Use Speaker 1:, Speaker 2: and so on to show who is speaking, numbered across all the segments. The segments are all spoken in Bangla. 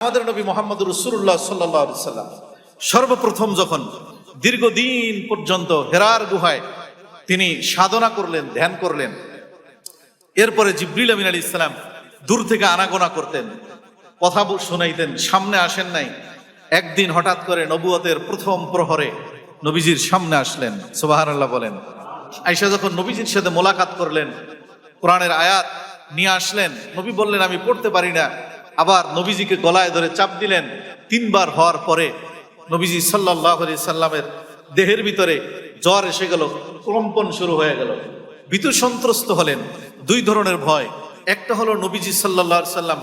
Speaker 1: আমাদের নবী মোহাম্মদ রসুল্লাহ সাল্লাহ সর্বপ্রথম যখন দীর্ঘদিন পর্যন্ত হেরার গুহায় তিনি সাধনা করলেন, ধ্যান করলেন, এরপরে জিব্রিল আমিন আলী ইসলাম দূর থেকে আনাগোনা করতেন, কথা শোনাইতেন, সামনে আসেন নাই। একদিন হঠাৎ করে নবুয়তের প্রথম প্রহরে নবীজির সামনে আসলেন সুবাহান আল্লাহ বলেন। আইসা যখন নবীজির সাথে মোলাকাত করলেন, কোরআনের আয়াত নিয়ে আসলেন, নবী বললেন, আমি পড়তে পারি না। আবার নবীজিকে গলায় ধরে চাপ দিলেন। তিনবার হওয়ার পরে নবীজি সাল্লাহ সাল্লামের দেহের ভিতরে জ্বর এসে গেল কম্পন শুরু হয়ে গেল। ভীতু সন্ত্রস্ত হলেন। দুই ধরনের ভয়। একটা হলো নবীজি সাল্লাহ সাল্লাম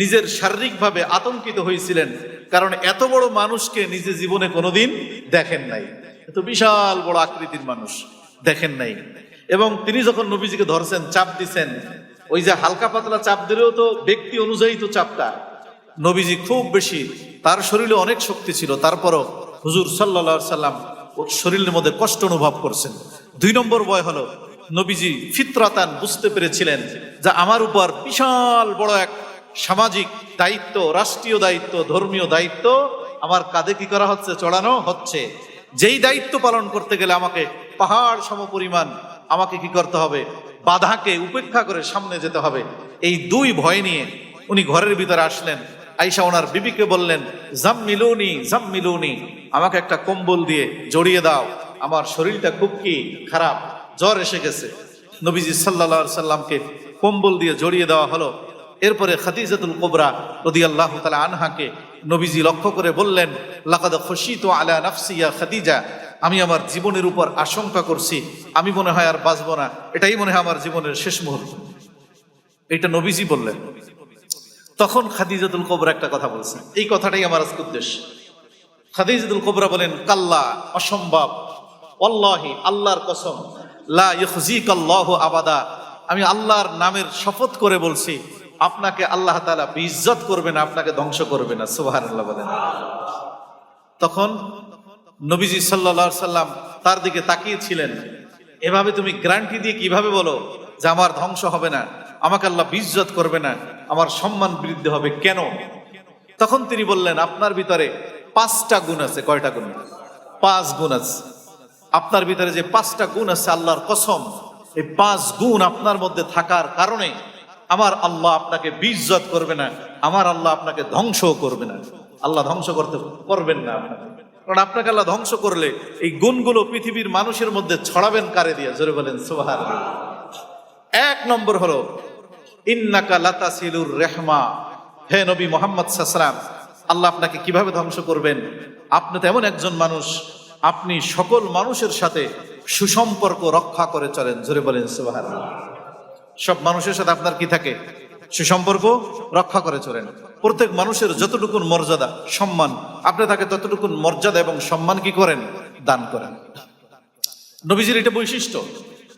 Speaker 1: নিজের শারীরিকভাবে আতঙ্কিত হয়েছিলেন, কারণ এত বড় মানুষকে নিজে জীবনে কোনোদিন দেখেন নাই। এত বিশাল বড় আকৃতির মানুষ দেখেন নাই। এবং তিনি যখন নবীজিকে ধরছেন, চাপ দিছেন ওই যে হালকা পাতলা চাপ দিলেও তো ব্যক্তি অনুযায়ী তো চাপটা। নবীজি খুব বেশি, তার শরীরে অনেক শক্তি ছিল, তারপরও হুজুর সাল্লা সাল্লাম ওর শরীরের মধ্যে কষ্ট অনুভব করছেন। দুই নম্বর বয় হলো, নবীজি ফিতরাতান বুঝতে পেরেছিলেন যে আমার উপর বিশাল বড় এক সামাজিক দায়িত্ব, রাষ্ট্রীয় দায়িত্ব, ধর্মীয় দায়িত্ব আমার কাঁধে কি করা হচ্ছে, চড়ানো হচ্ছে। যেই দায়িত্ব পালন করতে গেলে আমাকে পাহাড় সমপরিমাণ আমাকে কি করতে হবে? বাধাকে উপেক্ষা করে সামনে যেতে হবে। এই দুই ভয় নিয়ে উনি ঘরের ভিতরে আসলেন। আইসা ওনার বিবিকে বললেন, জাম মিলুনি জাম মিলুনি, আমাকে একটা কম্বল দিয়ে জড়িয়ে দাও। আমার শরীরটা খুব কি খারাপ, জ্বর এসে গেছে। নবীজি সাল্লা সাল্লামকে কম্বল দিয়ে জড়িয়ে দেওয়া হলো। এরপরে খাদিজাতুল কোবরা রদি আল্লাহ তালা আনহাকে নবীজি লক্ষ্য করে বললেন, লাকাদ খুশি তো আলা নাফসিয়া খাদিজা। আমি আমার জীবনের উপর আশঙ্কা করছি, আমি মনে হয় আর বাঁচবো না। এটাই মনে হয় আমার জীবনের শেষ মুহূর্ত। এটা নবীজি বললেন। তখন খাদিজাতুল কোবরা একটা কথা বলছেন এই কথাটাই আমার আজকে উদ্দেশ্য। খাদিজাতুল কোবরা বলেন, কাল্লা, অসম্ভব। অল্লাহি আল্লাহর কসম। লা ইখজিকাল্লাহু আবাদা। আমি আল্লাহর নামের শপথ করে বলছি, আপনাকে আল্লাহ তাআলা বিইজ্জত করবে না, আপনাকে ধ্বংস করবে না। সুবহানাল্লাহ বলেন। তখন নবীজি সাল্লা সাল্লাম তার দিকে তাকিয়েছিলেন। এভাবে তুমি গ্যারান্টি দিয়ে কীভাবে বলো যে আমার ধ্বংস হবে না? আমাকে আল্লাহ বিজ্জত করবে না? আমার সম্মান বৃদ্ধি হবে কেন? তখন তিনি বললেন, আপনার ভিতরে পাঁচটা গুণ আছে। কয়টা গুণ? পাঁচ গুণ আছে। আপনার ভিতরে যে পাঁচটা গুণ আছে, আল্লাহর কসম, এই পাঁচ গুণ আপনার মধ্যে থাকার কারণে আমার আল্লাহ আপনাকে বিজ্জত করবে না, আমার আল্লাহ আপনাকে ধ্বংসও করবে না। আল্লাহ ধ্বংস করতে করবেন না আপনাকে। কারণ আপনাকে আল্লাহ ধ্বংস করলে এই গুণগুলো পৃথিবীর মানুষের মধ্যে ছড়াবেন কারে দিয়ে? জোরে বলেন সোহার এক নম্বর হলো, ইন্নাকা লাতাসিলুর রেহমা। হে নবী মোহাম্মদ সাসলাম আল্লাহ আপনাকে কীভাবে ধ্বংস করবেন? আপনি তেমন একজন মানুষ, আপনি সকল মানুষের সাথে সুসম্পর্ক রক্ষা করে চলেন। জোরে বলেন সোহার সব মানুষের সাথে আপনার কি থাকে? সুসম্পর্ক রক্ষা করে চলেন। প্রত্যেক মানুষের যতটুকুন মর্যাদা, সম্মান, আপনি তাকে ততটুকুন মর্যাদা এবং সম্মান কি করেন? দান করেন। নবীজির এটা বৈশিষ্ট্য।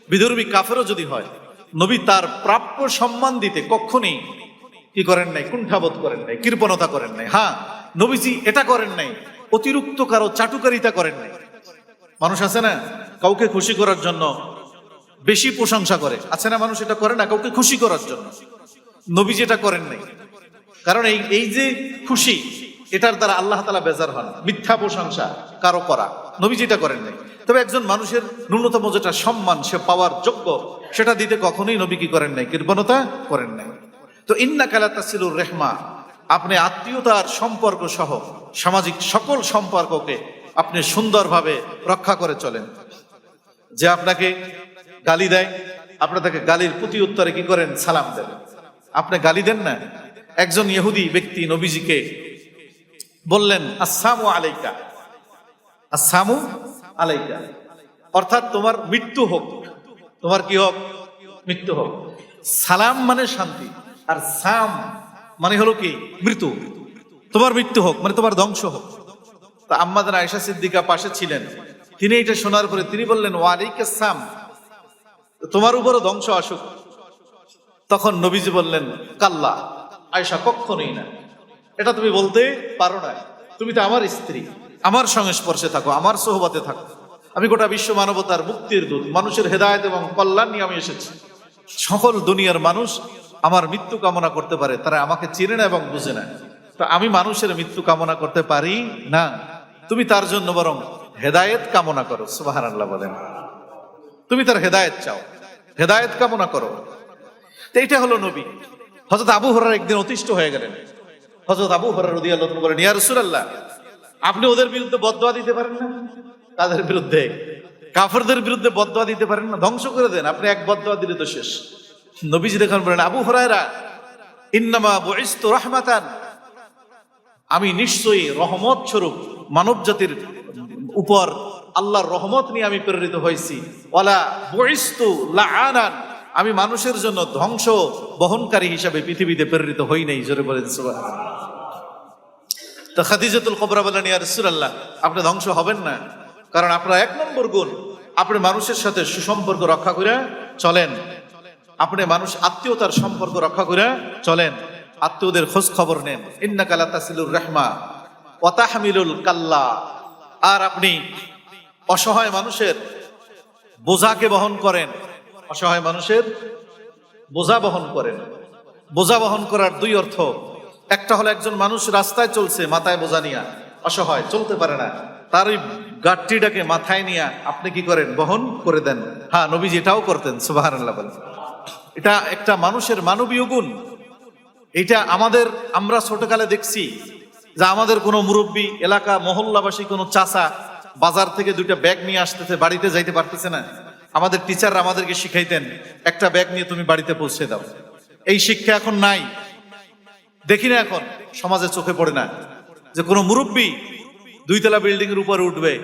Speaker 1: বিধর্মী কাফেরও যদি হয়, নবী তার প্রাপ্য সম্মান দিতে কখনই কি করেন নাই? কুণ্ঠাবোধ করেন নাই, কৃপণতা করেন নাই। হ্যাঁ নবীজি এটা করেন নাই, অতিরিক্ত কারও চাটুকারিতা করেন নাই। মানুষ আছে না? কাউকে খুশি করার জন্য বেশি প্রশংসা করে। আছে না মানুষ এটা করে না? কাউকে খুশি করার জন্য। নবী যেটা করেন নাই। কারণ এই এই যে খুশি, এটার দ্বারা আল্লাহ তালা বেজার হন। মিথ্যা প্রশংসা কারও করা। নবী যেটা করেন নাই। তবে একজন মানুষের ন্যূনতম যেটা সম্মান, সে পাওয়ার যোগ্য, সেটা দিতে কখনোই নবী কি করেন নাই কৃপণতা করেন নাই। তো ইন্না কালা তাসিলুর রেহমা, আপনি আত্মীয়তার সম্পর্ক সহ সামাজিক সকল সম্পর্ককে আপনি সুন্দরভাবে রক্ষা করে চলেন। যে আপনাকে গালি দেয় আপনি তাকে গালির প্রতি উত্তরে কি করেন? সালাম দেন। আপনি গালি দেন না? একজন ইহুদি ব্যক্তি নবীজিকে বললেন, আসসামু আলাইকা। আসসামু আলাইকা। অর্থাৎ তোমার মৃত্যু হোক। তোমার কি হোক? মৃত্যু হোক। সালাম মানে শান্তি, আর সাম মানে হলো কি? মৃত্যু। তোমার মৃত্যু হোক মানে তোমার ধ্বংস হোক। তা আম্মাদান আয়সা সিদ্দিকা পাশে ছিলেন। তিনি এটা শোনার পরে তিনি বললেন ওয়ালাইকা সাম। তোমার উপরও ধ্বংস আসুক। তখন নবীজি বললেন, কাল্লা। আয়সা কখনোই না। এটা তুমি বলতে পারো না। তুমি তো আমার স্ত্রী। আমার সংস্পর্শে থাকো, আমার সোহবাতে থাকো। আমি গোটা বিশ্ব মানবতার মুক্তির দূত, মানুষের হেদায়ত এবং কল্যাণ নিয়ে আমি এসেছি। সকল দুনিয়ার মানুষ আমার মৃত্যু কামনা করতে পারে, তারা আমাকে চিনে না এবং বুঝে না। তো আমি মানুষের মৃত্যু কামনা করতে পারি না। তুমি তার জন্য বরং হেদায়েত কামনা করো আল্লাহ বলেন। তুমি তার হেদায়েত চাও। হেদায়েত কামনা করো। তো হলো নবী। হজরত আবু হরার একদিন অতিষ্ঠ হয়ে গেলেন। হজরত আবু হরার রদি আল্লাহ বলেন, ইয়া রসুলাল্লাহ, আপনি ওদের বিরুদ্ধে বদয়া দিতে পারেন না? তাদের বিরুদ্ধে? কাফেরদের বিরুদ্ধে বদয়া দিতে পারেন না? ধ্বংস করে দেন, আপনি এক বদয়া দিলে তো শেষ। নবীজি দেখুন বলেন, আবু হরায়রা, ইন্নামা বইস্ত রহমাতান। আমি নিশ্চয়ই রহমত স্বরূপ মানব জাতির উপর আল্লাহর রহমত নিয়ে আমি প্রেরিত হয়েছি। ওয়ালা বইস্তু লাআনান। আমি মানুষের জন্য ধ্বংস বহনকারী হিসাবে পৃথিবীতে প্রেরিত হই নাই, জোরে বলেন তো খাদিজাতুল কবরা বলেন, ইয়া রাসূলুল্লাহ, আপনি ধ্বংস হবেন না। কারণ আপনার এক নম্বর গুণ, আপনি মানুষের সাথে সুসম্পর্ক রক্ষা করে চলেন। আপনি মানুষ আত্মীয়তার সম্পর্ক রক্ষা করে চলেন। আত্মীয়দের খোঁজ খবর নেন। ইন্না কালা তাসিলুর রহমা ওয়াতাহমিলুল কাল্লা। আর আপনি অসহায় মানুষের বোঝাকে বহন করেন। অসহায় মানুষের বোঝা বহন করেন। বোঝা বহন করার দুই অর্থ। একটা হলো একজন মানুষ রাস্তায় চলছে, মাথায় বোঝা নিয়ে। অসহায়, চলতে পারে না। তার ওই গাঠটিটাকে মাথায় নিয়ে আপনি কি করেন? বহন করে দেন। হ্যাঁ নবীজি এটাও করতেন সুবাহ এটা একটা মানুষের মানবীয় গুণ। এটা আমাদের, আমরা ছোটকালে দেখছি যে আমাদের কোনো মুরব্বী, এলাকা, মহল্লাবাসী, কোনো চাচা বাজার থেকে দুইটা ব্যাগ নিয়ে আসতেছে, বাড়িতে যাইতে পারতেছে না। আমাদের টিচাররা আমাদেরকে শিখাইতেন, একটা ব্যাগ নিয়ে তুমি বাড়িতে পৌঁছে দাও। এই শিক্ষা এখন নাই। দেখি না এখন, সমাজে চোখে পড়ে না। যে কোনো মুরব্বী দুইতলা বিল্ডিং এর উপরে উঠবে,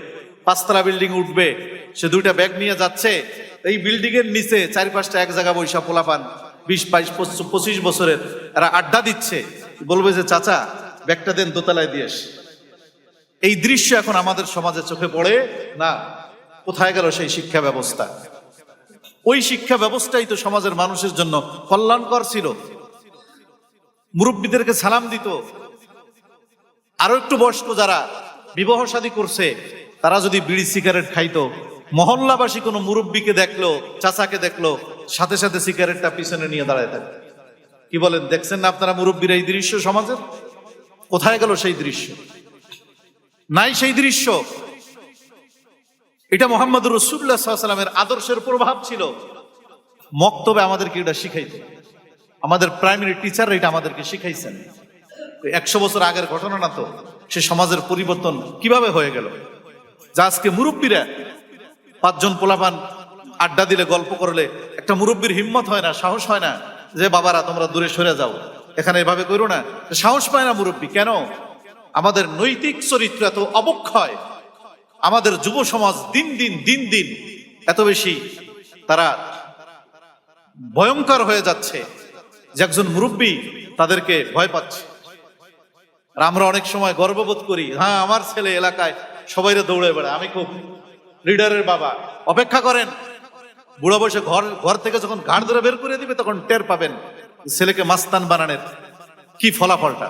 Speaker 1: পাঁচতলা বিল্ডিং উঠবে, সে দুইটা ব্যাগ নিয়ে যাচ্ছে, এই বিল্ডিং এর নিচে চারি পাঁচটা এক জায়গা বৈশা পোলাপান, বিশ, বাইশ, পঁচিশ- বছরের, এরা আড্ডা দিচ্ছে। বলবে যে, চাচা ব্যাগটা দেন দোতলায় দিয়ে এই দৃশ্য এখন আমাদের সমাজে চোখে পড়ে না। কোথায় গেল সেই শিক্ষা ব্যবস্থা? ওই শিক্ষা ব্যবস্থাই তো সমাজের মানুষের জন্য কল্যাণকর ছিল। মুরব্বীদেরকে সালাম দিত। আরও একটু বয়স্ক যারা বিবাহ শাদী করছে, তারা যদি বিড়ি, সিগারেট খাইতো। মহল্লাবাসী কোনো মুরব্বীকে দেখল, চাচাকে দেখল, সাথে সাথে সিগারেটটা পিছনে নিয়ে দাঁড়ায় থাকে কি বলেন, দেখছেন না আপনারা মুরব্বীর এই দৃশ্য সমাজের? কোথায় গেল সেই দৃশ্য? নাই সেই দৃশ্য। এটা মোহাম্মদ রসুল্লাহ সাল্লামের আদর্শের প্রভাব ছিল। মক্তবে আমাদেরকে এটা শিখাইতো। আমাদের প্রাইমারি টিচার এটা আমাদেরকে শিখাইছেন। একশো বছর আগের ঘটনা না তো সে সমাজের পরিবর্তন কীভাবে হয়ে গেল? যা আজকে মুরব্বীরা পাঁচজন পোলাপান আড্ডা দিলে, গল্প করলে, একটা মুরব্বীর হিম্মত হয় না, সাহস হয় না যে, বাবারা, তোমরা দূরে সরে যাও। এখানে এভাবে করো না। সাহস পায় না মুরব্বী। কেন? আমাদের নৈতিক চরিত্র এত অবক্ষয়। আমাদের যুব সমাজ দিন দিন দিন দিন এত বেশি তারা ভয়ঙ্কর হয়ে যাচ্ছে যে একজন মুরব্বী তাদেরকে ভয় পাচ্ছে। আর আমরা অনেক সময় গর্ববোধ করি হ্যাঁ আমার ছেলে এলাকায় সবাইরে দৌড়ে বেড়ায়, আমি খুব লিডারের বাবা, অপেক্ষা করেন। বুড়ো বয়সে ঘর ঘর থেকে যখন ঘাড় ধরে বের করে দিবে, তখন টের পাবেন ছেলেকে মাস্তান বানানের কি ফলাফলটা।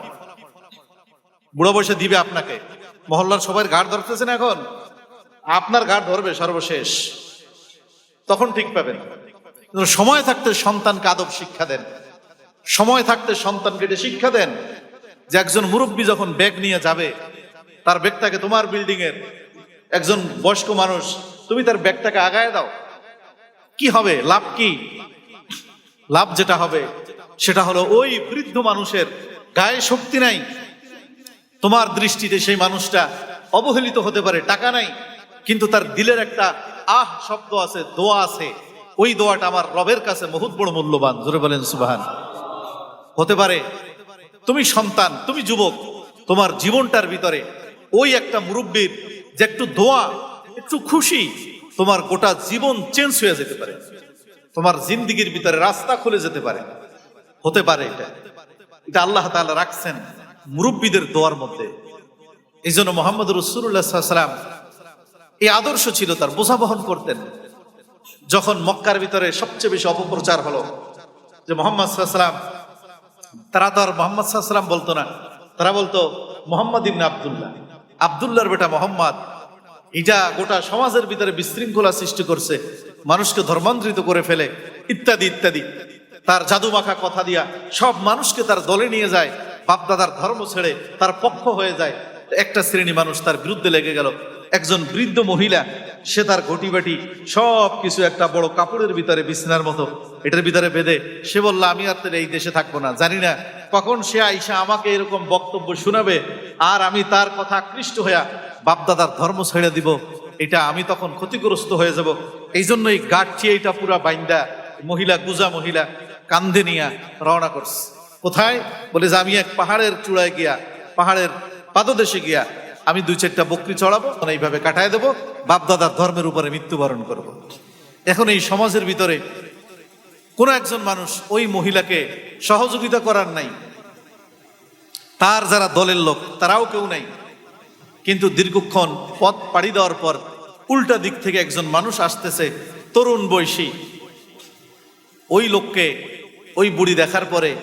Speaker 1: বুড়ো বয়সে দিবে আপনাকে। মহল্লার সবাই ঘাড় ধরতেছেন এখন। আপনার ঘাড় ধরবে সর্বশেষ। তখন ঠিক পাবেন। সময় থাকতে সন্তানকে আদব শিক্ষা দেন। সময় থাকতে সন্তানকে এটা শিক্ষা দেন যে একজন মুরব্বী যখন ব্যাগ নিয়ে যাবে, তার ব্যাগটাকে তোমার বিল্ডিং এর একজন বয়স্ক মানুষ, তুমি তার ব্যাগটাকে আগায় দাও। কি হবে? লাভ কি? লাভ যেটা হবে, সেটা হলো ওই বৃদ্ধ মানুষের গায়ে শক্তি নাই। তোমার দৃষ্টিতে সেই মানুষটা অবহেলিত হতে পারে, টাকা নাই। কিন্তু তার দিলের একটা আহ শব্দ আছে, দোয়া আছে। ওই দোয়াটা আমার রবের কাছে বহুত বড় মূল্যবান। জোরে বলেন, সুবাহান। হতে পারে তুমি সন্তান, তুমি যুবক, তোমার জীবনটার ভিতরে ওই একটা মুরব্বীর যে একটু দোয়া, একটু খুশি, তোমার গোটা জীবন চেঞ্জ হয়ে যেতে পারে। তোমার জিন্দিগির ভিতরে রাস্তা খুলে যেতে পারে। হতে পারে এটা। এটা আল্লাহ তাআলা রাখছেন মুরব্বীদের দোয়ার মধ্যে। এই জন্য মোহাম্মদ রসুল্লাহাম এই আদর্শ ছিল তার, বোঝা বহন করতেন। যখন মক্কার ভিতরে সবচেয়ে বেশি অপপ্রচার হলো, যে মোহাম্মদ সাল্লাম তারা তো আর মোহাম্মদ সাল্লাম বলতো না। তারা বলতো, মোহাম্মদ ইবনে আবদুল্লাহ। আবদুল্লাহর বেটা মোহাম্মদ এটা গোটা সমাজের ভিতরে বিশৃঙ্খলা সৃষ্টি করছে, মানুষকে ধর্মান্তরিত করে ফেলে, ইত্যাদি ইত্যাদি। তার জাদু মাখা কথা দিয়া সব মানুষকে তার দলে নিয়ে যায়, বাপদাদার ধর্ম ছেড়ে তার পক্ষ হয়ে যায়। একটা শ্রেণি মানুষ তার বিরুদ্ধে লেগে গেল। একজন বৃদ্ধ মহিলা, সে তার ঘটি বাটি সব কিছু একটা বড় কাপড়ের ভিতরে বিছনার মতো, এটার ভিতরে বেঁধে, সে বলল, আমি আর তাহলে এই দেশে থাকব না। জানি না, কখন সে আইসা আমাকে এরকম বক্তব্য শোনাবে, আর আমি তার কথা আকৃষ্ট হইয়া বাপদাদার ধর্ম ছেড়ে দিব, এটা আমি তখন ক্ষতিগ্রস্ত হয়ে যাব। এই জন্যই গাঠছি এইটা পুরা বাইন্দা, মহিলা গুজা মহিলা কান্ধে নিয়া রওনা করছে। কোথায়? বলে, যে আমি এক পাহাড়ের চূড়ায় গিয়া, পাহাড়ের পাদদেশে গিয়া আমি দুই চারটা বকরি চড়াবো এইভাবে কাটায় দেবো, বাপদাদার ধর্মের উপরে মৃত্যুবরণ করব। এখন এই সমাজের ভিতরে কোনো একজন মানুষ ওই মহিলাকে সহযোগিতা করার নাই। তার যারা দলের লোক, তারাও কেউ নাই। কিন্তু দীর্ঘক্ষণ পথ পাড়ি দেওয়ার পর উল্টা দিক থেকে একজন মানুষ আসতেছে, তরুণ বয়সী। ওই লোককে, ওই বুড়ি দেখার পরে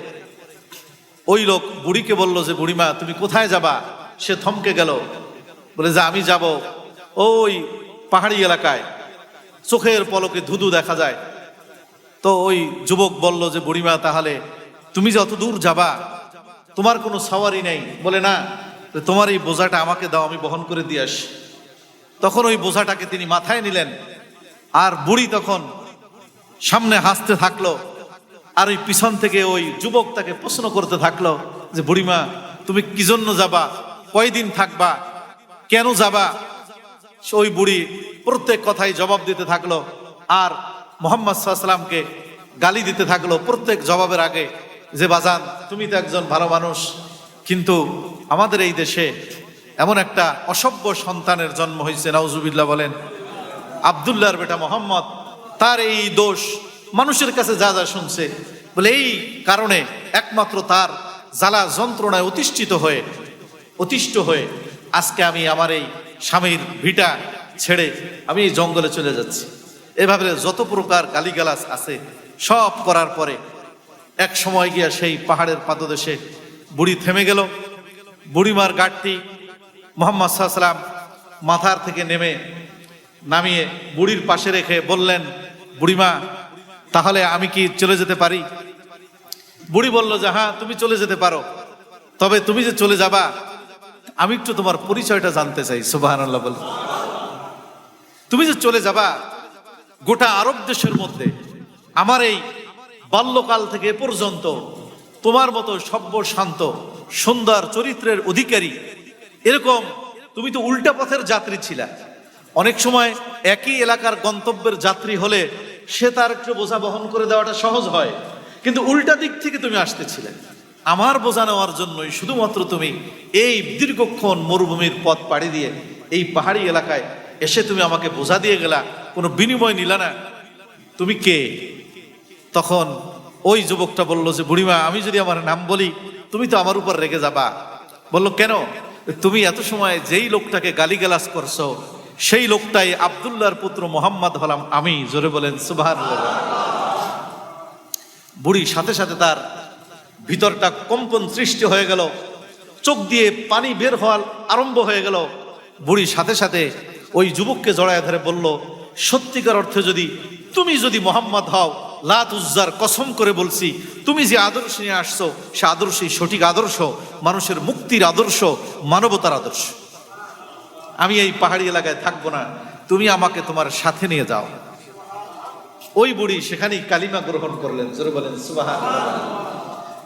Speaker 1: ওই লোক বুড়িকে বলল যে, বুড়িমা, তুমি কোথায় যাবা? সে থমকে গেল। বলে, যে, আমি যাব। ওই পাহাড়ি এলাকায় চোখের পলকে ধুধু দেখা যায়। তো ওই যুবক বলল যে, বুড়িমা, তাহলে তুমি যত দূর যাবা, তোমার কোনো সাওয়ারি নেই। বলে, না, তোমার এই বোঝাটা আমাকে দাও, আমি বহন করে দিয়ে আসি। তখন ওই বোঝাটাকে তিনি মাথায় নিলেন আর বুড়ি তখন সামনে হাসতে থাকল আর ওই পিছন থেকে ওই যুবক তাকে প্রশ্ন করতে থাকল যে, বুড়িমা, তুমি কি জন্য যাবা? কয়দিন থাকবা? কেন যাবা? ওই বুড়ি প্রত্যেক কথাই জবাব দিতে থাকল আর মোহাম্মদ সাল্লামকে গালি দিতে থাকল প্রত্যেক জবাবের আগে যে, বাজান, তুমি তো একজন ভালো মানুষ, কিন্তু আমাদের এই দেশে এমন একটা অসভ্য সন্তানের জন্ম হয়েছে নাউজুবিল্লাহ বলেন। আবদুল্লাহর বেটা মোহাম্মদ, তার এই দোষ মানুষের কাছে যা যা শুনছে, বলে এই কারণে একমাত্র তার জ্বালা যন্ত্রণায় অতিষ্ঠিত হয়ে অতিষ্ঠ হয়ে আজকে আমি আমার এই স্বামীর ভিটা ছেড়ে আমি এই জঙ্গলে চলে যাচ্ছি। এভাবে যত প্রকার গালিগালাজ আছে, সব করার পরে এক সময় গিয়া সেই পাহাড়ের পাদদেশে বুড়ি থেমে গেল। বুড়িমার গাঠটি মোহাম্মদ সাল্লাম মাথার থেকে নেমে নামিয়ে বুড়ির পাশে রেখে বললেন, বুড়িমা, তাহলে আমি কি চলে যেতে পারি? বুড়ি বলল, যে হ্যাঁ তুমি চলে যেতে পারো। তবে তুমি যে চলে যাবা আমি একটু তোমার পরিচয়টা জানতে চাই সুবাহ বল। তুমি যে চলে যাবা, গোটা আরব দেশের মধ্যে, আমার এই বাল্যকাল থেকে এ পর্যন্ত তোমার মতো সভ্য শান্ত সুন্দর চরিত্রের অধিকারী, এরকম তুমি তো উল্টা পথের যাত্রী ছিলা। অনেক সময় একই এলাকার গন্তব্যের যাত্রী হলে সে তার একটু বোঝা বহন করে দেওয়াটা সহজ হয়, কিন্তু উল্টা দিক থেকে তুমি আসতেছিলে আমার বোঝা নেওয়ার জন্যই শুধুমাত্র তুমি এই দীর্ঘক্ষণ মরুভূমির পথ পাড়ি দিয়ে এই পাহাড়ি এলাকায় এসে তুমি আমাকে বোঝা দিয়ে গেলা, কোনো বিনিময় নিলা না। তুমি কে? তখন ওই যুবকটা বলল যে, বুড়িমা, আমি যদি আমার নাম বলি, তুমি তো আমার উপর রেগে যাবা। বলল, কেন? তুমি এত সময় যেই লোকটাকে গালিগালাজ করছ, সেই লোকটাই আবদুল্লাহর পুত্র মোহাম্মদ হলাম আমি। জোরে বলেন সুবাহ বুড়ি সাথে সাথে তার ভিতরটা কম্পন সৃষ্টি হয়ে গেল। চোখ দিয়ে পানি বের হওয়ার আরম্ভ হয়ে গেল। বুড়ি সাথে সাথে ওই যুবককে জড়ায় ধরে বলল, সত্যিকার অর্থে যদি তুমি যদি মোহাম্মদ হও লাত উজ্জার কসম করে বলছি, তুমি যে আদর্শ নিয়ে আসছো, সে আদর্শই সঠিক আদর্শ, মানুষের মুক্তির আদর্শ, মানবতার আদর্শ। আমি এই পাহাড়ি এলাকায় থাকব না, তুমি আমাকে তোমার সাথে নিয়ে যাও। ওই বুড়ি সেখানেই কালিমা গ্রহণ করলেন, জোরে বলেন সুবাহা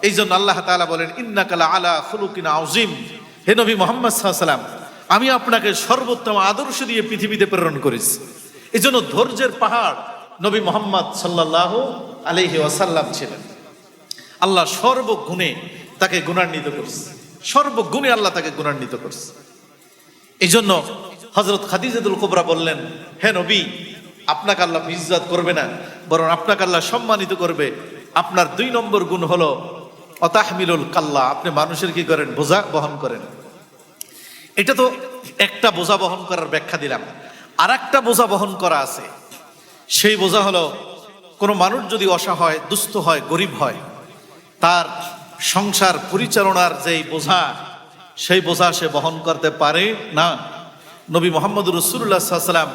Speaker 1: এই জন্য আল্লাহ তাআলা বলেন ইন্নাকালা আলা খুলুকিন আউজিম হে নবী মোহাম্মদ সাল্লাম আমি আপনাকে সর্বোত্তম আদর্শ দিয়ে পৃথিবীতে প্রেরণ করেছি। এই জন্য ধৈর্যের পাহাড় নবী মোহাম্মদ সাল্লাহ আলহি ওয়াসাল্লাম ছিলেন। আল্লাহ সর্বগুণে তাকে গুণান্বিত করছে। সর্বগুণে আল্লাহ তাকে গুণান্বিত করছে। এই জন্য হজরত খাদিজাদুল কোবরা বললেন, হে নবী, আপনাকে আল্লাহ ইজ্জত করবে না, বরং আপনাকে আল্লাহ সম্মানিত করবে। আপনার দুই নম্বর গুণ হলো অতাহমিলুল কাল্লা, আপনি মানুষের কি করেন? বোঝা বহন করেন। এটা তো একটা বোঝা বহন করার ব্যাখ্যা দিলাম। আর একটা বোঝা বহন করা আছে। সেই বোঝা হলো, কোনো মানুষ যদি অসহায় দুস্থ হয়, গরিব হয়, তার সংসার পরিচালনার যেই বোঝা, সেই বোঝা সে বহন করতে পারে না। নবী মোহাম্মদ রসুল্লাহ সাল্লাম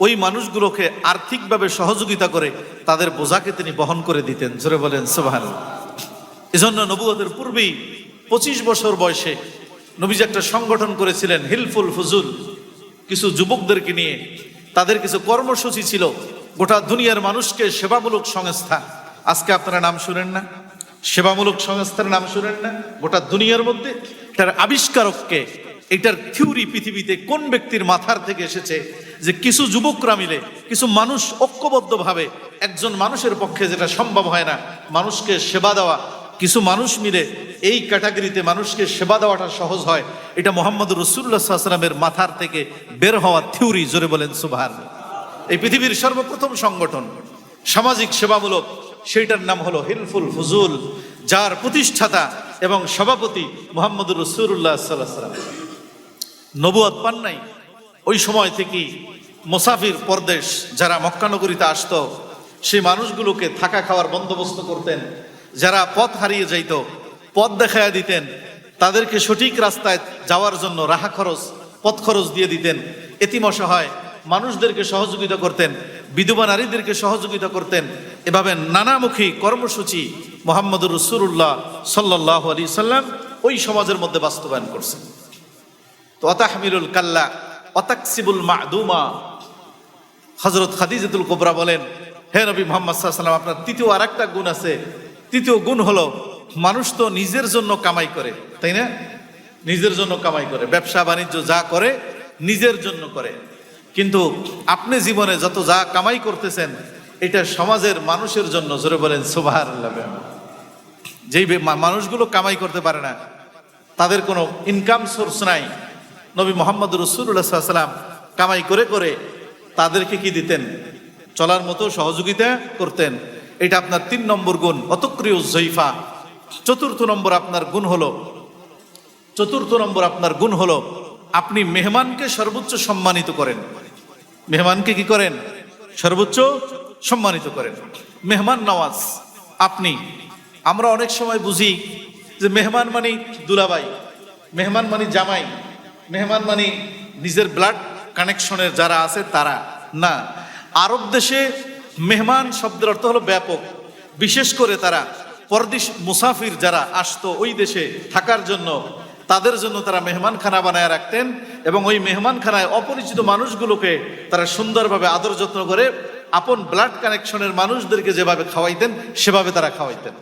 Speaker 1: ওই মানুষগুলোকে আর্থিকভাবে সহযোগিতা করে তাদের বোঝাকে তিনি বহন করে দিতেন। জোরে বলেন সোহান এজন্য নবুয়তের পূর্বেই পঁচিশ বছর বয়সে নবীজি একটা সংগঠন করেছিলেন, হিলফুল ফুজুল। কিছু যুবকদেরকে নিয়ে। তাদের কিছু কর্মসূচি ছিল, গোটা দুনিয়ার মানুষকে সেবামূলক সংস্থা আজকে আপনারা নাম শুনেন না? সেবামূলক সংস্থার নাম শুনেন না? গোটা দুনিয়ার মধ্যে এটার আবিষ্কারককে, এটার থিওরি পৃথিবীতে কোন ব্যক্তির মাথার থেকে এসেছে যে কিছু যুবকরা মিলে, কিছু মানুষ ঐক্যবদ্ধভাবে একজন মানুষের পক্ষে যেটা সম্ভব হয় না, মানুষকে সেবা দেওয়া কিছু মানুষ মিলে এই ক্যাটাগরিতে মানুষকে সেবা দেওয়াটা সহজ হয়। এটা মোহাম্মদ রসুল্লাহ সাল্লামের মাথার থেকে বের হওয়া থিওরি, জোরে বলেন সুভার এই পৃথিবীর সর্বপ্রথম সংগঠন, সামাজিক সেবামূলক, সেইটার নাম হলো হিলফুল ফুজুল, যার প্রতিষ্ঠাতা এবং সভাপতি মোহাম্মদ রসুল্লাহ সাল্লাহ সাল্লাম নবুয়াদ পান নাই। ওই সময় থেকেই মোসাফির পরদেশ, যারা মক্কানগরীতে আসতো, সেই মানুষগুলোকে থাকা খাওয়ার বন্দোবস্ত করতেন। যারা পথ হারিয়ে যাইত, পথ দেখাইয়া দিতেন, তাদেরকে সঠিক রাস্তায় যাওয়ার জন্য রাহা খরচ, পথ খরচ দিয়ে দিতেন। এতিম অসহায় মানুষদেরকে সহযোগিতা করতেন, বিধবা নারীদেরকে সহযোগিতা করতেন। এভাবে নানামুখী কর্মসূচি মোহাম্মদুর রসুল্লাহ সাল্লাহ আলী সাল্লাম ওই সমাজের মধ্যে বাস্তবায়ন করছেন। তো অতাহমিলুল কাল্লা অতাকসিবুল মাদুমা। হজরত খাদিজাতুল কোবরা বলেন, হে নবী মোহাম্মদ সাল্লাম, আপনার তৃতীয় আর একটা গুণ আছে তৃতীয় গুণ হলো, মানুষ তো নিজের জন্য কামাই করে, তাই না? নিজের জন্য কামাই করে, ব্যবসা, বাণিজ্য যা করে, নিজের জন্য করে। কিন্তু আপনি জীবনে যত যা কামাই করতেছেন, এটা সমাজের মানুষের জন্য, জোরে বলেন সুবাহার যেই মানুষগুলো কামাই করতে পারে না, তাদের কোনো ইনকাম সোর্স নাই। নবী মোহাম্মদ রসুল্লাহ সাল্লাম কামাই করে করে তাদেরকে কি দিতেন? চলার মতো সহযোগিতা করতেন। এটা আপনার তিন নম্বর গুণ অতক্রিয় জৈফা। চতুর্থ নম্বর আপনার গুণ হলো, চতুর্থ নম্বর আপনার গুণ হলো, আপনি মেহমানকে সর্বোচ্চ সম্মানিত করেন। মেহমানকে কি করেন? সর্বোচ্চ সম্মানিত করেন। মেহমান নওয়াজ, আপনি, আমরা অনেক সময় বুঝি যে মেহমান মানে দুলাবাই মেহমান মানে জামাই, মেহমান মানে নিজের ব্লাড কানেকশনের যারা আছে তারা। না, আরব দেশে মেহমান শব্দের অর্থ হলো ব্যাপক। বিশেষ করে তারা পরদেশ মুসাফির যারা আসতো ওই দেশে থাকার জন্য, তাদের জন্য তারা মেহমানখানা বানায় রাখতেন এবং ওই মেহমানখানায় অপরিচিত মানুষগুলোকে তারা সুন্দরভাবে আদর যত্ন করে আপন ব্লাড কানেকশনের মানুষদেরকে যেভাবে খাওয়াইতেন, সেভাবে তারা খাওয়াইতেন।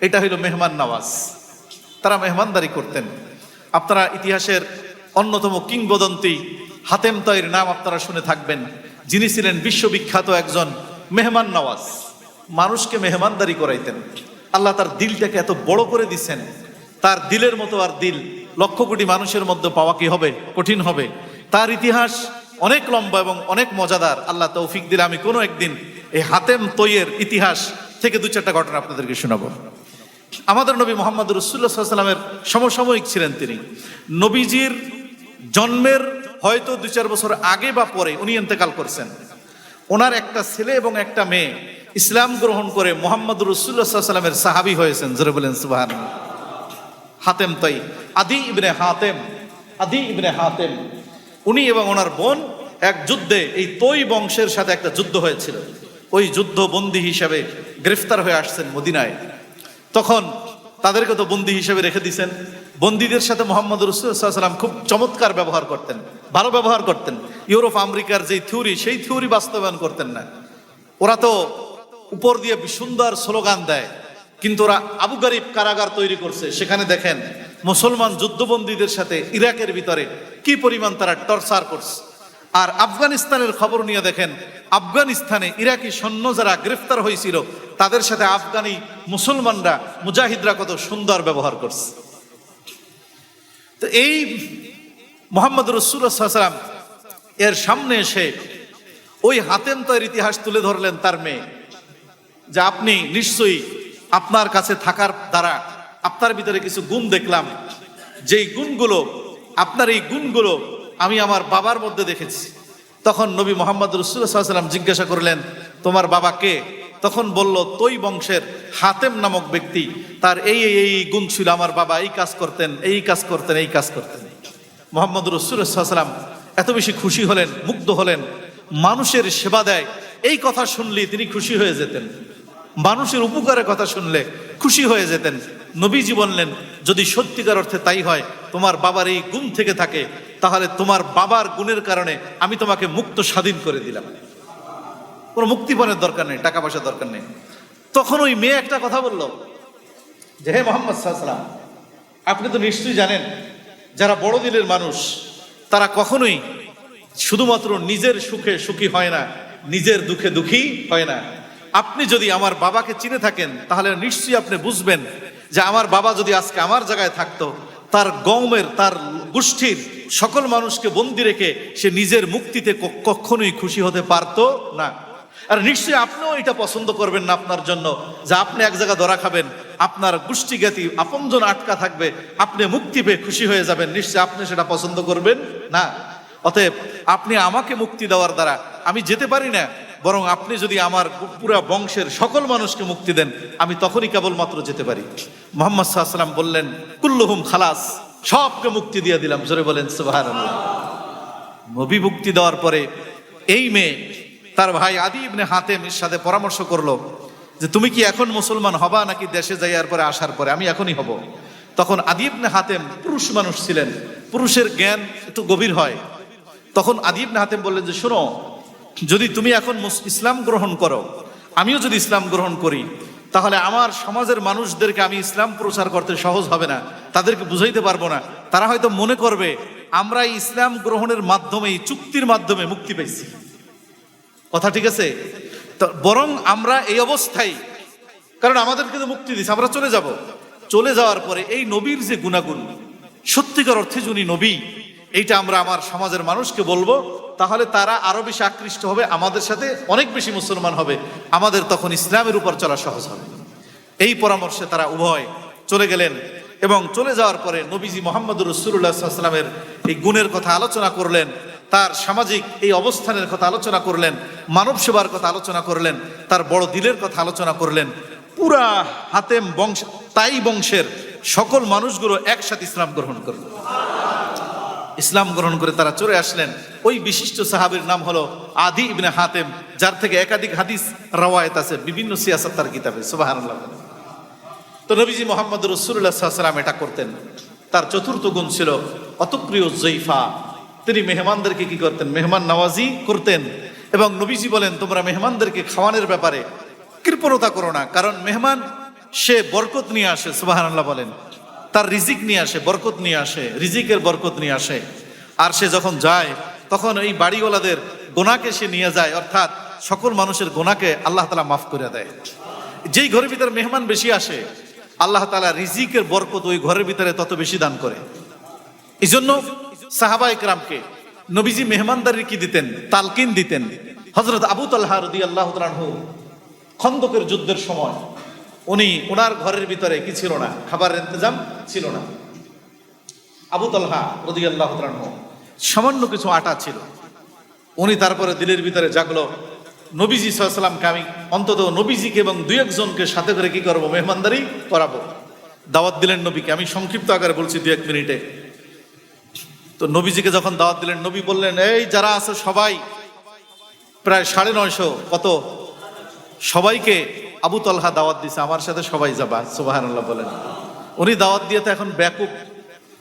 Speaker 1: এটা হইল মেহমান নওয়াজ। তারা মেহমানদারি করতেন। আপনারা ইতিহাসের অন্যতম কিংবদন্তি হাতেম তৈর নাম আপনারা শুনে থাকবেন। যিনি ছিলেন বিশ্ববিখ্যাত একজন মেহমান নওয়াজ, মানুষকে মেহমানদারি করাইতেন। আল্লাহ তার দিলটাকে এত বড় করে দিচ্ছেন তার দিলের মতো আর দিল লক্ষ কোটি মানুষের মধ্যে পাওয়া কি হবে? কঠিন হবে। তার ইতিহাস অনেক লম্বা এবং অনেক মজাদার। আল্লাহ তৌফিক দিলে আমি কোনো একদিন এই হাতেম তৈয়ের ইতিহাস থেকে দু চারটা ঘটনা আপনাদেরকে শোনাবো। আমাদের নবী মোহাম্মদ রসুল্লাহ সাল্লামের সমসাময়িক ছিলেন তিনি। নবীজির জন্মের হয়তো দু চার বছর আগে বা পরে উনি ইন্তেকাল করছেন। ওনার একটা ছেলে এবং একটা মেয়ে ইসলাম গ্রহণ করে মোহাম্মদ রসুল্লাহ সাল্লামের সাহাবি হয়েছেন, জোরে বলেন হাতেম তাই আদি ইবনে হাতেম, আদি ইবনে হাতেম। উনি এবং ওনার বোন এক যুদ্ধে এই তৈ বংশের সাথে একটা যুদ্ধ হয়েছিল। ওই যুদ্ধ বন্দী হিসাবে গ্রেফতার হয়ে আসছেন মদিনায়। তখন তাদেরকে তো বন্দি হিসেবে রেখে দিয়েছেন বন্দীদের সাথে মোহাম্মদ রসুলাম খুব চমৎকার ব্যবহার করতেন, ভালো ব্যবহার করতেন। ইউরোপ, আমেরিকার যে থিওরি, সেই থিওরি বাস্তবায়ন করতেন না। ওরা তো উপর দিয়ে সুন্দর স্লোগান দেয়, কিন্তু ওরা আবু গরিব কারাগার তৈরি করছে। সেখানে দেখেন, মুসলমান যুদ্ধবন্দীদের সাথে ইরাকের ভিতরে কি পরিমাণ তারা টর্চার করছে। আর আফগানিস্তানের খবর নিয়ে দেখেন, আফগানিস্তানে ইরাকি সৈন্য যারা গ্রেফতার হয়েছিল, তাদের সাথে আফগানি মুসলমানরা মুজাহিদরা কত সুন্দর ব্যবহার করছে। তো এই মোহাম্মদ রসুলাম এর সামনে এসে ওই হাতেম তৈর ইতিহাস তুলে ধরলেন তার মেয়ে, যে আপনি নিশ্চয়ই আপনার কাছে থাকার দ্বারা আপনার ভিতরে কিছু গুণ দেখলাম। যেই গুণগুলো, আপনার এই গুণগুলো আমি আমার বাবার মধ্যে দেখেছি। তখন নবী মোহাম্মদ রসুল্লাহাম জিজ্ঞাসা করলেন, তোমার বাবা কে? তখন বলল তৈ বংশের হাতেম নামক ব্যক্তি। তার এই এই গুণ ছিল, আমার বাবা এই কাজ করতেন, এই কাজ করতেন, এই কাজ করতেন। মোহাম্মদ রসুলাম এত বেশি খুশি হলেন, মুগ্ধ হলেন, মানুষের সেবা দেয়। এই কথা শুনলে তিনি খুশি হয়ে যেতেন। মানুষের উপকারের কথা শুনলে খুশি হয়ে যেতেন। নবীজি বললেন, যদি সত্যিকার অর্থে তাই হয়, তোমার বাবার এই গুণ থেকে থাকে, তাহলে তোমার বাবার গুণের কারণে আমি তোমাকে মুক্ত স্বাধীন করে দিলাম। কোনো মুক্তিপণের দরকার নেই, টাকা পয়সার দরকার নেই। তখন ওই মেয়ে একটা কথা বলল, যে হে মোহাম্মদ সাল্লাম আপনি তো নিশ্চয়ই জানেন, যারা বড় দিলের মানুষ তারা কখনোই শুধুমাত্র নিজের সুখে সুখী হয় না, নিজের দুঃখে দুঃখী হয় না। আপনি যদি আমার বাবাকে চিনে থাকেন, তাহলে নিশ্চয়ই আপনি বুঝবেন যে আমার বাবা যদি আজকে আমার জায়গায় থাকতো, তার গমের, তার গোষ্ঠীর সকল মানুষকে বন্দি রেখে সে নিজের মুক্তিতে কখনোই খুশি হতে পারত না। আর নিশ্চয়ই আপনিও এটা পছন্দ করবেন না আপনার জন্য, যে আপনি এক জায়গা ধরা খাবেন, আপনার গোষ্ঠী জ্ঞাতি, আপনজন আটকা থাকবে, আপনি মুক্তি পেয়ে খুশি হয়ে যাবেন, নিশ্চয়ই আপনি সেটা পছন্দ করবেন না? অতএব আপনি আমাকে মুক্তি দেওয়ার দ্বারা, আমি যেতে পারি না, বরং আপনি যদি আমার পুরা বংশের সকল মানুষকে মুক্তি দেন, আমি তখনই কেবলমাত্র যেতে পারি। মোহাম্মদ সাল্লাম বললেন, কুল্লুহুম খালাস সবকে মুক্তি দিয়ে দিলাম। জোরে বলেন সুবাহ নবী মুক্তি দেওয়ার পরে এই মেয়ে তার ভাই আদি ইবনে হাতেমের সাথে পরামর্শ করল যে, তুমি কি এখন মুসলমান হবা নাকি দেশে যাইয়ার পরে আসার পরে? আমি এখনই হব। তখন আদি ইবনে হাতেম পুরুষ মানুষ ছিলেন। পুরুষের জ্ঞান একটু গভীর হয়। তখন আদি ইবনে হাতেম বললেন যে, শোনো, যদি তুমি এখন ইসলাম গ্রহণ করো, আমিও যদি ইসলাম গ্রহণ করি, তাহলে আমার সমাজের মানুষদেরকে আমি ইসলাম প্রচার করতে সহজ হবে না। তাদেরকে বুঝাইতে পারব না। তারা হয়তো মনে করবে আমরা ইসলাম গ্রহণের মাধ্যমে চুক্তির মাধ্যমে মুক্তি পেয়েছি। কথা ঠিক আছে? বরং আমরা এই অবস্থায়, কারণ আমাদেরকে তো মুক্তি দিচ্ছে আমরা চলে যাব। চলে যাওয়ার পরে এই নবীর যে গুণাগুণ, সত্যিকার অর্থে যিনি নবী, এইটা আমরা আমার সমাজের মানুষকে বলব, তাহলে তারা আরও বেশি আকৃষ্ট হবে, আমাদের সাথে অনেক বেশি মুসলমান হবে, আমাদের তখন ইসলামের উপর চলা সহজ হবে। এই পরামর্শে তারা উভয় চলে গেলেন এবং চলে যাওয়ার পরে নবীজি মোহাম্মদ রসুল্লাহামের এই গুণের কথা আলোচনা করলেন। তার সামাজিক এই অবস্থানের কথা আলোচনা করলেন, মানব সেবার কথা আলোচনা করলেন, তার বড় দিলের কথা আলোচনা করলেন। পুরা হাতেম বংশ, তাই বংশের সকল মানুষগুলো একসাথে ইসলাম গ্রহণ করল। ইসলাম গ্রহণ করে তারা চলে আসলেন। ওই বিশিষ্ট সাহাবের নাম হলো আদি ইবনে হাতেম, যার থেকে একাধিক হাদিস রওয়ায়ত আছে, বিভিন্ন সিয়াসত তার কিতাবে, সুবহানাল্লাহ। তো নবীজি মোহাম্মদ রসুল্লাহ সাল্লাম এটা করতেন। তার চতুর্থ গুণ ছিল অতপ্রিয় জৈফা তিনি মেহমানদেরকে কি করতেন? মেহমান নওয়াজি করতেন। এবং নবীজি বলেন, তোমরা মেহমানদেরকে খাওয়ানোর ব্যাপারে কৃপণতা করো না। কারণ মেহমান, সে বরকত নিয়ে আসে। সুবাহান্লাহ বলেন। তার রিজিক নিয়ে আসে, বরকত নিয়ে আসে, রিজিকের বরকত নিয়ে আসে। আর সে যখন যায়, তখন এই বাড়িওয়ালাদের গোনাকে সে নিয়ে যায়। অর্থাৎ সকল মানুষের গোনাকে আল্লাহ তালা মাফ করে দেয়। যেই ঘরের ভিতরে মেহমান বেশি আসে, আল্লাহ তালা রিজিকের বরকত ওই ঘরের ভিতরে তত বেশি দান করে। এই জন্য সাহাবা ইকরামকে নবীজি মেহমানদারি কি দিতেন? তালকিন দিতেন। হজরত আবু তাল্লাহ রদি আল্লাহ খন্দকের যুদ্ধের সময় উনি ওনার ঘরের ভিতরে কি ছিল না? খাবারের ইন্তজাম ছিল না। আবু তালহা রদি আল্লাহ সামান্য কিছু আটা ছিল। উনি তারপরে দিলের ভিতরে জাগলো, নবীজি সাল্লামকে আমি অন্তত নবীজিকে এবং দুই একজনকে সাথে করে কি করব? মেহমানদারি করাবো। দাওয়াত দিলেন নবীকে। আমি সংক্ষিপ্ত আকারে বলছি দু এক মিনিটে। তো নবীজিকে যখন দাওয়াত দিলেন, নবী বললেন, এই যারা আছে সবাই, প্রায় সাড়ে নয়শো, কত? সবাইকে আবু তলহা দাওয়াত দিছে, আমার সাথে সবাই যাবা। সুবাহান বলেন। উনি দাওয়াত দিয়ে তো এখন ব্যাকুপ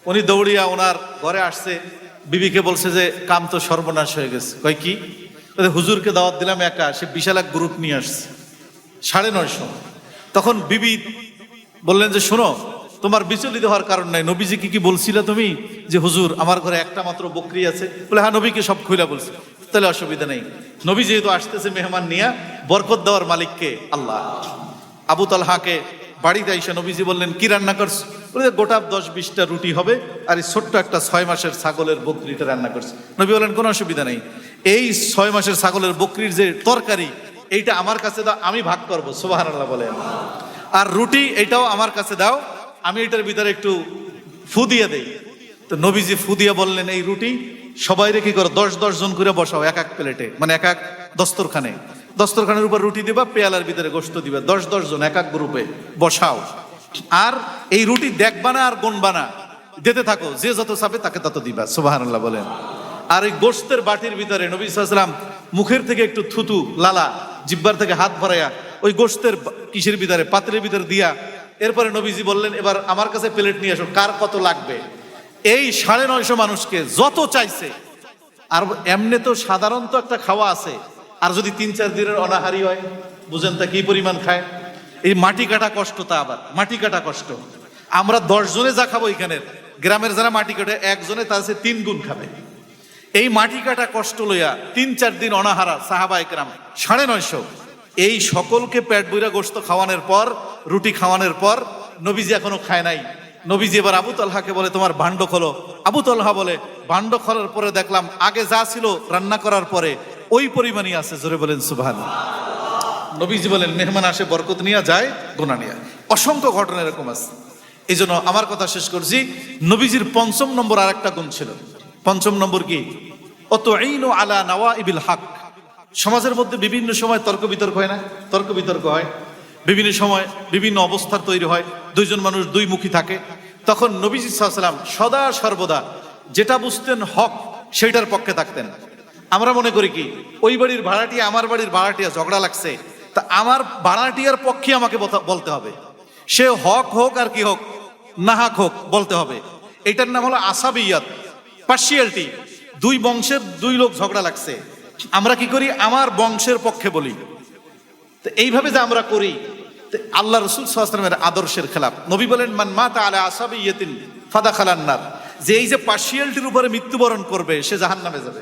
Speaker 1: উনি দৌড়িয়া ওনার ঘরে আসছে। বিবিকে বলছে যে, কাম তো সর্বনাশ হয়ে গেছে। কয়, কি? হুজুরকে দাওয়াত দিলাম একা, সে বিশাল এক গ্রুপ নিয়ে আসছে, সাড়ে নয়শো। তখন বিবি বললেন যে, শোনো তোমার বিচলিত হওয়ার কারণ নাই। নবীজি কি কি বলছিলে তুমি? যে, হুজুর, আমার ঘরে একটা মাত্র বকরি আছে। বলে হ্যাঁ নবীকে সব খুলে বলছে। তাহলে অসুবিধা নেই। নবী যেহেতু আসতেছে মেহমান নিয়ে, বরকত দেওয়ার মালিককে আল্লাহ। আবু তালহাকে বাড়িতে এসে নবীজি বললেন, কি রান্না করছ? বলে, গোটা দশ বিশটা রুটি হবে আর এই ছোট্ট একটা ছয় মাসের ছাগলের বকরিটা রান্না করছে। নবী বললেন, কোনো অসুবিধা নেই। এই ছয় মাসের ছাগলের বকরির যে তরকারি, এইটা আমার কাছে দাও, আমি ভাগ করব। সুবাহ বলেন। আর রুটি, এটাও আমার কাছে দাও আমি এটার ভিতরে একটু ফু দিয়ে দেই। তো নবীজি ফু দিয়ে বললেন, এই রুটি সবাই কি করো? দশ দশ জন করে বসাও, এক এক প্লেটে। মানে এক এক দস্তরখানে। দস্তরখানের উপর রুটি দিবা, পেয়ালার ভিতরে গোস্ত দিবা। দশ দশ জন এক এক গ্রুপে বসাও। আর এই রুটি দেখবা না আর গনবা না দিতে থাকো, যে যত চাবে তাকে তত দিবা। সুবাহ বলেন। আর এই গোস্তের বাটির ভিতরে নবী সাল্লাম মুখের থেকে একটু থুতু, লালা, জিব্বার থেকে হাত ভরাইয়া, ওই গোস্তের কিসের ভিতরে, পাত্রের ভিতরে দিয়া এরপরে নবীজি বললেন, এবার আমার কাছে প্লেট নিয়ে এসো কার কত লাগবে? এই সাড়ে নয়শো মানুষকে যত চাইছে, আর এমনি তো সাধারণত একটা খাওয়া আছে, আর যদি তিন চার দিনের অনাহারি হয়, বুঝেন তা কি পরিমাণ খায়? এই মাটি কাটা কষ্ট তা আবার, মাটি কাটা কষ্ট। আমরা দশ জনে যা খাব এখানের গ্রামের যারা মাটি কাটে, একজনে তার কাছে তিন গুণ খাবে। এই মাটি কাটা কষ্ট লইয়া তিন চার দিন অনাহারা সাহাবা একরাম সাড়ে নয়শো। এই সকলকে পেট বইরা গোস্ত খাওয়ানোর পর, রুটি খাওয়ানোর পর নবীজি এখনও খায় নাই। নবীজি এবার আবু তলহাকে বলে, তোমার ভাণ্ড খোলো। আবু তলহা বলে, ভাণ্ড খোলার পরে দেখলাম, আগে যা ছিল রান্না করার পরে ওই পরিমাণই আছে। জোরে বলেন সুভান নবীজি বলেন, মেহমান আসে, বরকত নিয়ে যায় গোনা নিয়ে। অসংখ্য ঘটনা এরকম আছে। এই জন্য আমার কথা শেষ করছি। নবীজির পঞ্চম নম্বর আর একটা গুণ ছিল। পঞ্চম নম্বর কি? অত আলা নাওয়া ইবিল হক। সমাজের মধ্যে বিভিন্ন সময় তর্ক বিতর্ক হয় না? তর্ক বিতর্ক হয়। বিভিন্ন সময় বিভিন্ন অবস্থার তৈরি হয়। দুইজন মানুষ দুই মুখী থাকে। তখন নবীজি সাল্লাম সদা সর্বদা যেটা বুঝতেন হক, সেইটার পক্ষে থাকতেন। আমরা মনে করি কি, ওই বাড়ির ভাড়াটিয়া আমার বাড়ির ভাড়াটিয়া ঝগড়া লাগছে, তা আমার ভাড়াটিয়ার পক্ষে আমাকে বলতে হবে। সে হক হোক আর কি হোক নাহাক হোক বলতে হবে। এটার নাম হলো আসাবিয়াত পার্সিয়ালিটি দুই বংশের দুই লোক ঝগড়া লাগছে। আমরা কি করি? আমার বংশের পক্ষে বলি। তো এইভাবে যে আমরা করি আল্লাহ রসুল সাল্লামের আদর্শের খেলাফ। নবী বলেন, মান মাতা আলা আসাবি ইয়েতিন ফাদা খালান্নার যে এই যে পার্সিয়ালিটির উপরে মৃত্যুবরণ করবে, সে জাহান নামে যাবে।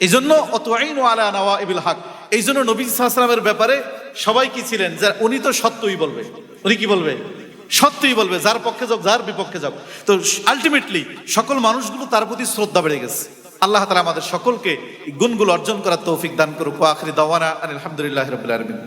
Speaker 1: এই জন্য অত আইন আলা নওয়া ইবিল হক এই জন্য নবী সাল্লামের ব্যাপারে সবাই কি ছিলেন? যে উনি তো সত্যই বলবে। উনি কি বলবে? সত্যই বলবে। যার পক্ষে যাক, যার বিপক্ষে যাক। তো আলটিমেটলি সকল মানুষগুলো তার প্রতি শ্রদ্ধা বেড়ে গেছে। আল্লাহ তালা আমাদের সকলকে গুণগুলো অর্জন করার তৌফিক দান করুক। আখরি দাওয়ানা আলহামদুলিল্লাহ রবিল